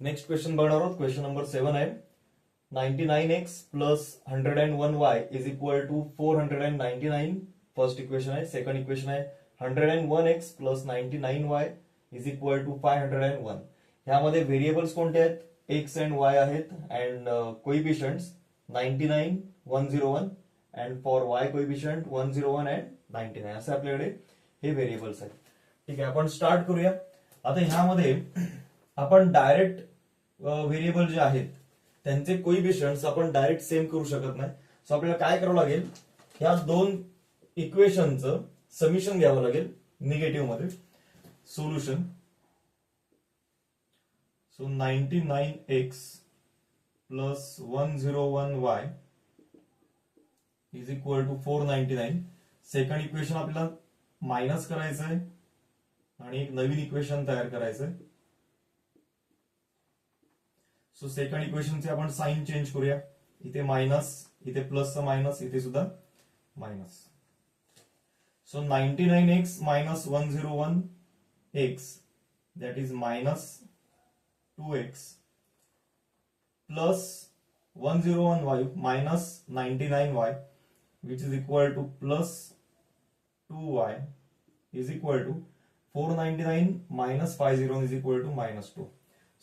Next question बघणार आहोत. Question number seven आहे. Ninety nine x plus hundred and one y is equal to four hundred and ninety nine first equation आहे. Second equation आहे. Hundred and one x plus ninety nine y is equal to five hundred and one ह्यामध्ये variables कोणते आहेत? X and y आहेत. And coefficient ninety nine one zero one and for y coefficient one zero one and ninety nine असे आपल्याकडे हे variables आहेत. ठीक आहे. आपण स्टार्ट करूया. आता ह्यामध्ये आपण डायरेक्ट व्हेरिएबल जे आहेत त्यांचे कोइफिशियंट्स आपण डायरेक्ट सेम करू शकत नाही. सो आपल्याला काय करावं लागेल? ह्या दोन इक्वेशनचं समिशन घ्यावं लागेल निगेटिव्हमध्ये. Solution so ninety nine x plus one zero one y is equal to four ninety nine second equation आपल्याला मायनस करायचं आहे आणि एक नवीन इक्वेशन तयार करायचं आहे सो सेकंड इक्वेशनचे आपण साइन चेंज करूया। इथे मायनस इथे प्लसचं मायनस इथे सुद्धा minus so ninety nine x minus one zero one x that is minus two x plus one zero one y minus ninety nine y which is equal to plus two y is equal to four ninety nine minus five zero is equal to minus two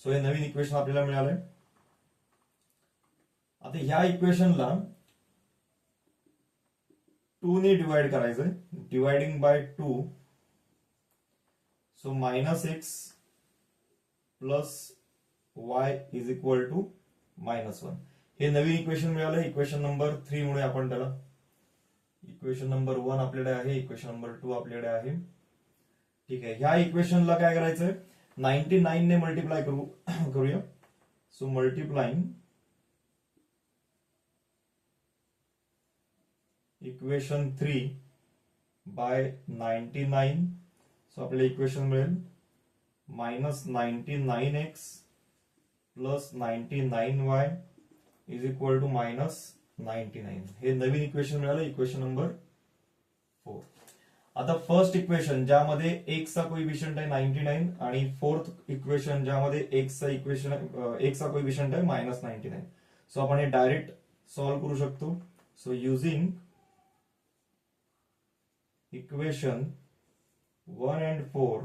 so हे नवीन equation आपल्याला मिळालंय. आता ह्या इक्वेशनला two ने divide करायचंय. Dividing by two so minus x plus y is equal to minus one हे नवीन इक्वेशन मिळालं इक्वेशन नंबर थ्री मुळे आपण त्याला इक्वेशन नंबर वन आपल्याकडे आहे. इक्वेशन नंबर टू आपल्याकडे आहे. ठीक आहे. ह्या इक्वेशनला काय करायचंय? नाईन्टी नाईन ने मल्टिप्लाय करू, करूया। So multiplying equation three by ninety nine so आपल्याला इक्वेशन मिळेल. Minus ninety nine x plus ninety nine y is equal to minus ninety nine हे नवीन इक्वेशन मिळालं इक्वेशन नंबर आता फर्स्ट इक्वेशन ज्यामध्ये एक्सचा कोइफिशियंट आहे नाईन्टी नाईन आणि फोर्थ इक्वेशन ज्यामध्ये एक्सचा इक्वेशन एक्सचा कोइफिशियंट आहे मायनस नाईन्टी नाईन सो आपण हे डायरेक्ट सॉल्व्ह करू शकतो. So using equation one and four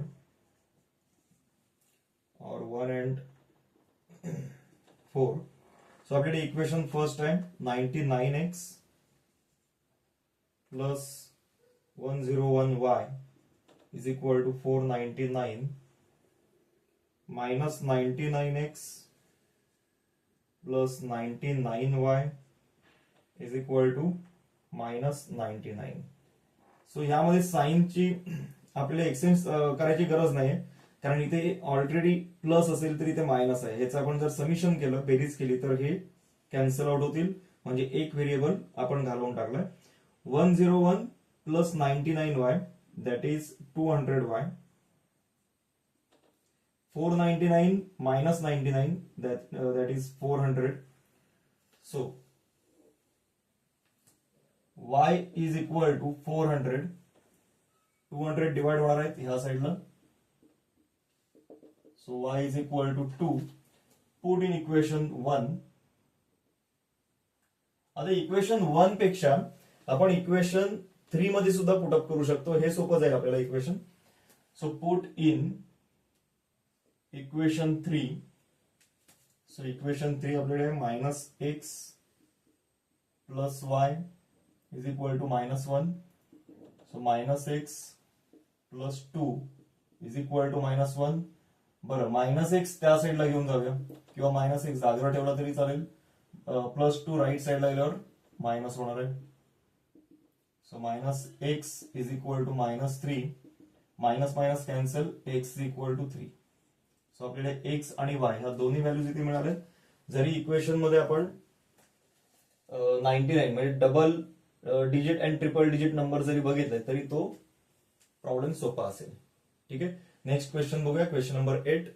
और वन अँड फोर सो आपल्याकडे इक्वेशन फर्स्ट आहे ninety nine x plus 101y is equal to 499 minus 99x plus 99y is equal to minus 99 so ह्यामध्ये साईनची आपल्याला exchange करायची गरज नाही. कारण इथे ऑलरेडी प्लस असेल तर इथे मायनस आहे. ह्याचं आपण जर समिशन केलं बेरीज केली तर हे कॅन्सल आउट होतील. म्हणजे एक व्हेरिएबल आपण घालवून टाकलाय. One zero one plus 99y that is 200y 499 minus 99 that uh, that is 400 so y is equal to 400 200 divide होणार आहेत ह्या साईडला so y is equal to 2 put in equation 1 आता इक्वेशन 1 पेक्षा आपण इक्वेशन three मध्ये सुद्धा पुटअप करू शकतो. हे सोपं जाईल आपल्याला equation so put in equation three so equation three आपल्याकडे minus x plus y is equal to minus one so minus x plus two is equal to minus one बरं मायनस एक्स त्या साईडला घेऊन जाऊया. किंवा मायनस एक्स जागेवर ठेवला तरी चालेल. प्लस टू राईट साईडला गेल्यावर मायनस होणार आहे. So minus x is equal to minus three minus minus cancel x is equal to three so आपल्याला एक्स आणि वाय ह्या दोन्ही व्हॅल्यूज इथे मिळाले. जरी इक्वेशनमध्ये आपण नाईन्टी नाईन म्हणजे double digit and triple digit number जरी बघितले तरी तो प्रॉब्लेम सोपा असेल. ठीक आहे? नेक्स्ट क्वेश्चन बघूया. Question number eight